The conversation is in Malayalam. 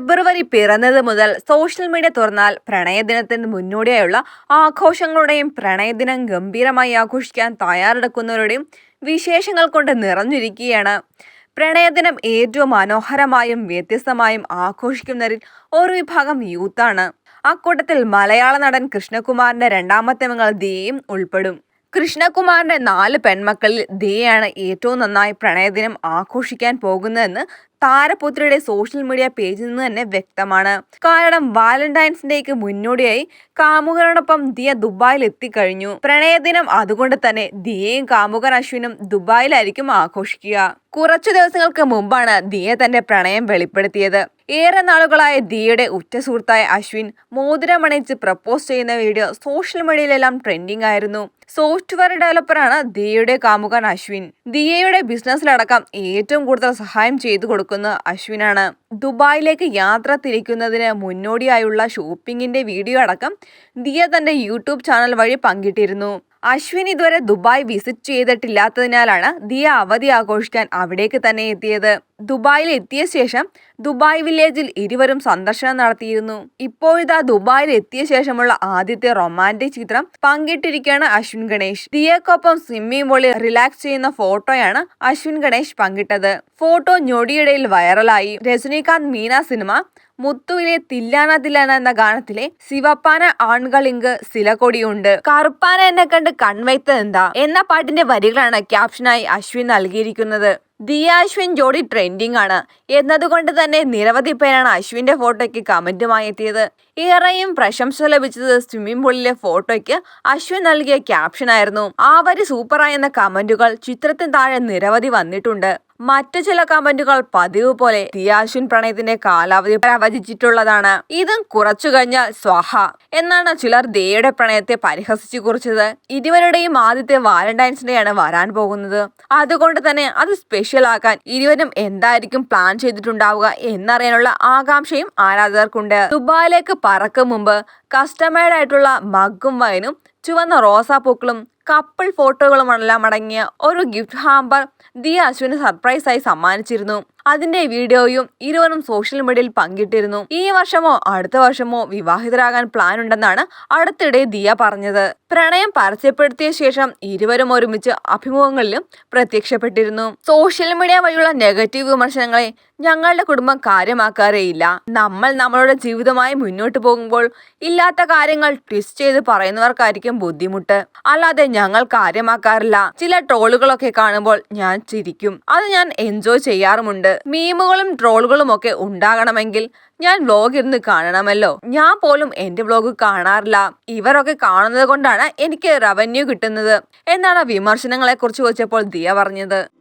ഫെബ്രുവരി പിറന്നത് മുതൽ സോഷ്യൽ മീഡിയ തുറന്നാൽ പ്രണയദിനത്തിന് മുന്നോടിയായുള്ള ആഘോഷങ്ങളുടെയും പ്രണയദിനം ഗംഭീരമായി ആഘോഷിക്കാൻ തയ്യാറെടുക്കുന്നവരുടെയും വിശേഷങ്ങൾ കൊണ്ട് നിറഞ്ഞിരിക്കുകയാണ്. പ്രണയദിനം ഏറ്റവും മനോഹരമായും വ്യത്യസ്തമായും ആഘോഷിക്കുന്നവരിൽ ഒരു വിഭാഗം യൂത്താണ്. അക്കൂട്ടത്തിൽ മലയാള നടൻ കൃഷ്ണകുമാറിന്റെ രണ്ടാമത്തെ മകൾ ദിയയും ഉൾപ്പെടും. കൃഷ്ണകുമാറിന്റെ നാല് പെൺമക്കളിൽ ദിയയാണ് ഏറ്റവും നന്നായി പ്രണയദിനം ആഘോഷിക്കാൻ പോകുന്നതെന്ന് താരപുത്രിയുടെ സോഷ്യൽ മീഡിയ പേജിൽ നിന്ന് തന്നെ വ്യക്തമാണ്. കാരണം വാലന്റൈൻസ് ഡേക്ക് മുന്നോടിയായി കാമുകനോടൊപ്പം ദിയ ദുബായിൽ എത്തിക്കഴിഞ്ഞു. പ്രണയദിനം അതുകൊണ്ട് തന്നെ ദിയയും കാമുകൻ അശ്വിനും ദുബായിലായിരിക്കും ആഘോഷിക്കുക. കുറച്ചു ദിവസങ്ങൾക്ക് മുമ്പാണ് ദിയ തന്റെ പ്രണയം വെളിപ്പെടുത്തിയത്. ഏറെ നാളുകളായ ദിയയുടെ ഉറ്റ സുഹൃത്തായ അശ്വിൻ മോതിരമണിച്ച് പ്രപ്പോസ് ചെയ്യുന്ന വീഡിയോ സോഷ്യൽ മീഡിയയിലെല്ലാം ട്രെൻഡിംഗ് ആയിരുന്നു. സോഫ്റ്റ്വെയർ ഡെവലപ്പറാണ് ദിയയുടെ കാമുകൻ അശ്വിൻ. ദിയയുടെ ബിസിനസ്സിലടക്കം ഏറ്റവും കൂടുതൽ സഹായം ചെയ്തു കൊടുക്കുന്ന അശ്വിനാണ്. ദുബായിലേക്ക് യാത്ര തിരിക്കുന്നതിന് മുന്നോടിയായുള്ള ഷോപ്പിംഗിന്റെ വീഡിയോ അടക്കം ദിയ തന്റെ യൂട്യൂബ് ചാനൽ വഴി പങ്കിട്ടിരുന്നു. അശ്വിൻ ഇതുവരെ ദുബായ് വിസിറ്റ് ചെയ്തിട്ടില്ലാത്തതിനാലാണ് ദിയ അവധി ആഘോഷിക്കാൻ അവിടേക്ക് തന്നെ എത്തിയത്. ദുബായിൽ എത്തിയ ശേഷം ദുബായ് വില്ലേജിൽ ഇരുവരും സന്ദർശനം നടത്തിയിരുന്നു. ഇപ്പോഴിതാ ദുബായിൽ എത്തിയ ശേഷമുള്ള ആദ്യത്തെ റൊമാന്റിക് ചിത്രം പങ്കിട്ടിരിക്കുകയാണ് അശ്വിൻ ഗണേഷ്. ദിയക്കൊപ്പം സ്വിമ്മിംഗ് പൂളിൽ റിലാക്സ് ചെയ്യുന്ന ഫോട്ടോയാണ് അശ്വിൻ ഗണേഷ് പങ്കിട്ടത്. ഫോട്ടോ ഞൊടിയിടയിൽ വൈറലായി. രജനീകാന്ത് മീന സിനിമ മുത്തുവിലെ തില്ലാന തില്ലാന എന്ന ഗാനത്തിലെ ശിവപ്പാന ആൺകളിങ്ക് സിലകൊടിയുണ്ട് കറുപ്പാന എന്നെ കണ്ട് കൺവയ്ത്തത് എന്താ? എന്ന പാട്ടിന്റെ വരികളാണ് ക്യാപ്ഷനായി അശ്വിൻ നൽകിയിരിക്കുന്നത്. ദിയ അശ്വിൻ ജോഡി ട്രെൻഡിംഗ് ആണ്. എന്നതുകൊണ്ട് തന്നെ നിരവധി പേരാണ് അശ്വിന്റെ ഫോട്ടോയ്ക്ക് കമന്റുമായി എത്തിയത്. ഏറെയും പ്രശംസ ലഭിച്ചത് സ്വിമ്മിംഗ് പൂളിലെ ഫോട്ടോയ്ക്ക് അശ്വിൻ നൽകിയ ക്യാപ്ഷനായിരുന്നു ആ വരി സൂപ്പറായെന്ന കമന്റുകൾ ചിത്രത്തിന് താഴെ നിരവധി വന്നിട്ടുണ്ട്. മറ്റു ചില കമന്റുകൾ പതിവ് പോലെ തിയാശുൻ പ്രണയത്തിന്റെ കാലാവധി പ്രവചിച്ചിട്ടുള്ളതാണ് ഇതും കുറച്ചു കഴിഞ്ഞാൽ സ്വാഹ എന്നാണ് ചിലർ ദേയുടെ പ്രണയത്തെ പരിഹസിച്ചു കുറിച്ചത്. ഇരുവരുടെയും ആദ്യത്തെ വാലന്റൈൻസ് ഡേ ആണ് വരാൻ പോകുന്നത്. അതുകൊണ്ട് തന്നെ അത് സ്പെഷ്യൽ ആക്കാൻ ഇരുവരും എന്തായിരിക്കും പ്ലാൻ ചെയ്തിട്ടുണ്ടാവുക എന്നറിയാനുള്ള ആകാംക്ഷയും ആരാധകർക്കുണ്ട്. ദുബായിലേക്ക് പറക്കും മുമ്പ് കസ്റ്റമൈഡ് ആയിട്ടുള്ള മഗ്ഗും വൈനും ചുവന്ന റോസാപ്പൂക്കളും കപ്പിൾ ഫോട്ടോകളുമെല്ലാം അടങ്ങിയ ഒരു ഗിഫ്റ്റ് ഹാമ്പർ ദിയ അശ്വിന് സർപ്രൈസായി സമ്മാനിച്ചിരുന്നു. അതിന്റെ വീഡിയോയും ഇരുവരും സോഷ്യൽ മീഡിയയിൽ പങ്കിട്ടിരുന്നു. ഈ വർഷമോ അടുത്ത വർഷമോ വിവാഹിതരാകാൻ പ്ലാൻ ഉണ്ടെന്നാണ് അടുത്തിടെ ദിയ പറഞ്ഞത്. പ്രണയം പരസ്യപ്പെടുത്തിയ ശേഷം ഇരുവരും ഒരുമിച്ച് അഭിമുഖങ്ങളിലും പ്രത്യക്ഷപ്പെട്ടിരുന്നു. സോഷ്യൽ മീഡിയ വഴിയുള്ള നെഗറ്റീവ് വിമർശനങ്ങളെ ഞങ്ങളുടെ കുടുംബം കാര്യമാക്കാറേയില്ല. നമ്മൾ നമ്മളുടെ ജീവിതമായി മുന്നോട്ട് പോകുമ്പോൾ ഇല്ലാത്ത കാര്യങ്ങൾ ട്വിസ്റ്റ് ചെയ്ത് പറയുന്നവർക്കായിരിക്കും ബുദ്ധിമുട്ട്. അല്ലാതെ ഞങ്ങൾ കാര്യമാക്കാറില്ല. ചില ട്രോളുകളൊക്കെ കാണുമ്പോൾ ഞാൻ ചിരിക്കും. അത് ഞാൻ എൻജോയ് ചെയ്യാറുമുണ്ട്. മീമുകളും ട്രോളുകളും ഒക്കെ ഉണ്ടാകണമെങ്കിൽ ഞാൻ വ്ലോഗ് ഇരുന്ന് കാണണമല്ലോ. ഞാൻ പോലും എന്റെ വ്ലോഗ് കാണാറില്ല. ഇവരൊക്കെ കാണുന്നത് കൊണ്ടാണ് എനിക്ക് റവന്യൂ കിട്ടുന്നത്. എന്നാണ് വിമർശനങ്ങളെ കുറിച്ച് ചോദിച്ചപ്പോൾ ദിയ പറഞ്ഞത്.